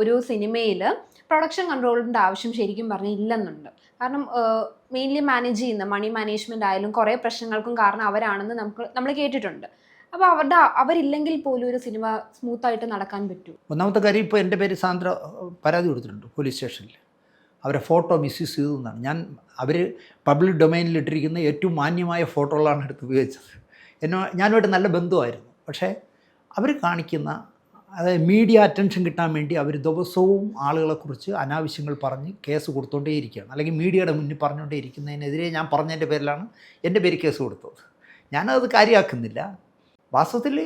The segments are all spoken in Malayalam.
ഒരു സിനിമയിൽ പ്രൊഡക്ഷൻ കൺട്രോളിന്റെ ആവശ്യം ശരിക്കും പറഞ്ഞാൽ ഇല്ലെന്നുണ്ട്. കാരണം മെയിൻലി മാനേജ് ചെയ്യുന്ന മണി മാനേജ്മെന്റ് ആയാലും കുറേ പ്രശ്നങ്ങൾക്കും കാരണം അവരാണെന്ന് നമുക്ക് നമ്മൾ കേട്ടിട്ടുണ്ട്. അപ്പോൾ അവരുടെ അവരില്ലെങ്കിൽ പോലും ഒരു സിനിമ സ്മൂത്ത് ആയിട്ട് നടക്കാൻ പറ്റും. ഒന്നാമത്തെ കാര്യം ഇപ്പോൾ എന്റെ പേര് സാന്ദ്ര പരാതി കൊടുത്തിട്ടുണ്ട് പോലീസ് സ്റ്റേഷനിൽ അവരെ ഫോട്ടോ മിസ്യൂസ് ചെയ്തു എന്നാണ്. ഞാൻ അവർ പബ്ലിക് ഡൊമൈനിൽ ഇട്ടിരിക്കുന്ന ഏറ്റവും മാന്യമായ ഫോട്ടോകളാണ് എടുത്ത് ഉപയോഗിച്ചത്. എന്നോ ഞാനുമായിട്ട് നല്ല ബന്ധുവായിരുന്നു പക്ഷേ അവർ കാണിക്കുന്ന അതായത് മീഡിയ അറ്റൻഷൻ കിട്ടാൻ വേണ്ടി അവർ ദിവസവും ആളുകളെക്കുറിച്ച് അനാവശ്യങ്ങൾ പറഞ്ഞ് കേസ് കൊടുത്തുകൊണ്ടേയിരിക്കുകയാണ് അല്ലെങ്കിൽ മീഡിയയുടെ മുന്നിൽ പറഞ്ഞുകൊണ്ടേ ഇരിക്കുന്നതിനെതിരെ ഞാൻ പറഞ്ഞതിന്റെ പേരിലാണ് എന്റെ പേര് കേസ് കൊടുത്തത്. ഞാനത് കാര്യമാക്കുന്നില്ല വാസ്തവത്തിൽ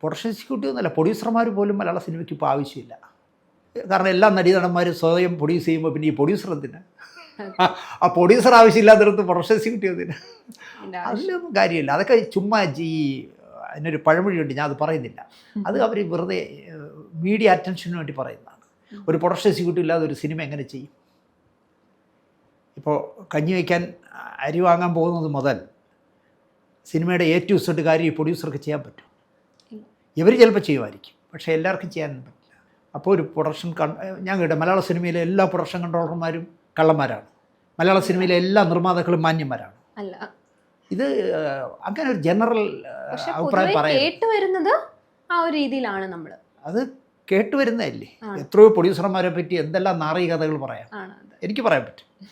പ്രൊഡക്ഷൻ എക്സിക്യൂട്ടീവ് എന്നല്ല പ്രൊഡ്യൂസർമാർ പോലും മലയാള സിനിമയ്ക്ക് ഇപ്പോൾ ആവശ്യമില്ല. കാരണം എല്ലാ നടീനടന്മാരും സ്വയം പ്രൊഡ്യൂസ് ചെയ്യുമ്പോൾ പിന്നെ ഈ പ്രൊഡ്യൂസർ എന്തിന്? ആ പ്രൊഡ്യൂസർ ആവശ്യമില്ലാത്തടത്ത് പ്രൊഡക്ഷൻ എക്സിക്യൂട്ടീവ് എന്തിന്? അതിലൊന്നും കാര്യമില്ല. അതൊക്കെ ചുമ്മാ ഈ അതിനൊരു പഴമൊഴിയുണ്ട് ഞാൻ അത് പറയുന്നില്ല. അത് അവർ വെറുതെ മീഡിയ അറ്റൻഷന് വേണ്ടി പറയുന്നതാണ്. ഒരു പ്രൊഡക്ഷൻ എക്സിക്യൂട്ടീവ് ഇല്ലാതെ ഒരു സിനിമ എങ്ങനെ ചെയ്യും? ഇപ്പോൾ കഞ്ഞി വയ്ക്കാൻ അരി വാങ്ങാൻ പോകുന്നത് മുതൽ സിനിമയുടെ എ ടു സെഡ് കാര്യം ഈ പ്രൊഡ്യൂസർക്ക് ചെയ്യാൻ പറ്റും. ഇവർ ചിലപ്പോൾ ചെയ്യുമായിരിക്കും പക്ഷേ എല്ലാവർക്കും ചെയ്യാൻ പറ്റില്ല. അപ്പോൾ ഒരു പ്രൊഡക്ഷൻ ഞാൻ കേട്ടോ മലയാള സിനിമയിലെ എല്ലാ പ്രൊഡക്ഷൻ കൺട്രോളർമാരും കള്ളന്മാരാണ്. മലയാള സിനിമയിലെ എല്ലാ നിർമ്മാതാക്കളും മാന്യന്മാരാണ്. അല്ല. ഇത് അങ്ങനെ ഒരു ജനറൽ അഭിപ്രായം പറയാം കേട്ട് വരുന്നത് ആ ഒരു രീതിയിലാണ് നമ്മൾ അത് കേട്ടുവരുന്നതല്ലേ. എത്രയോ പ്രൊഡ്യൂസർമാരെ പറ്റി എന്തെല്ലാം നാറിക കഥകൾ പറയാം. എനിക്ക് പറയാൻ പറ്റും.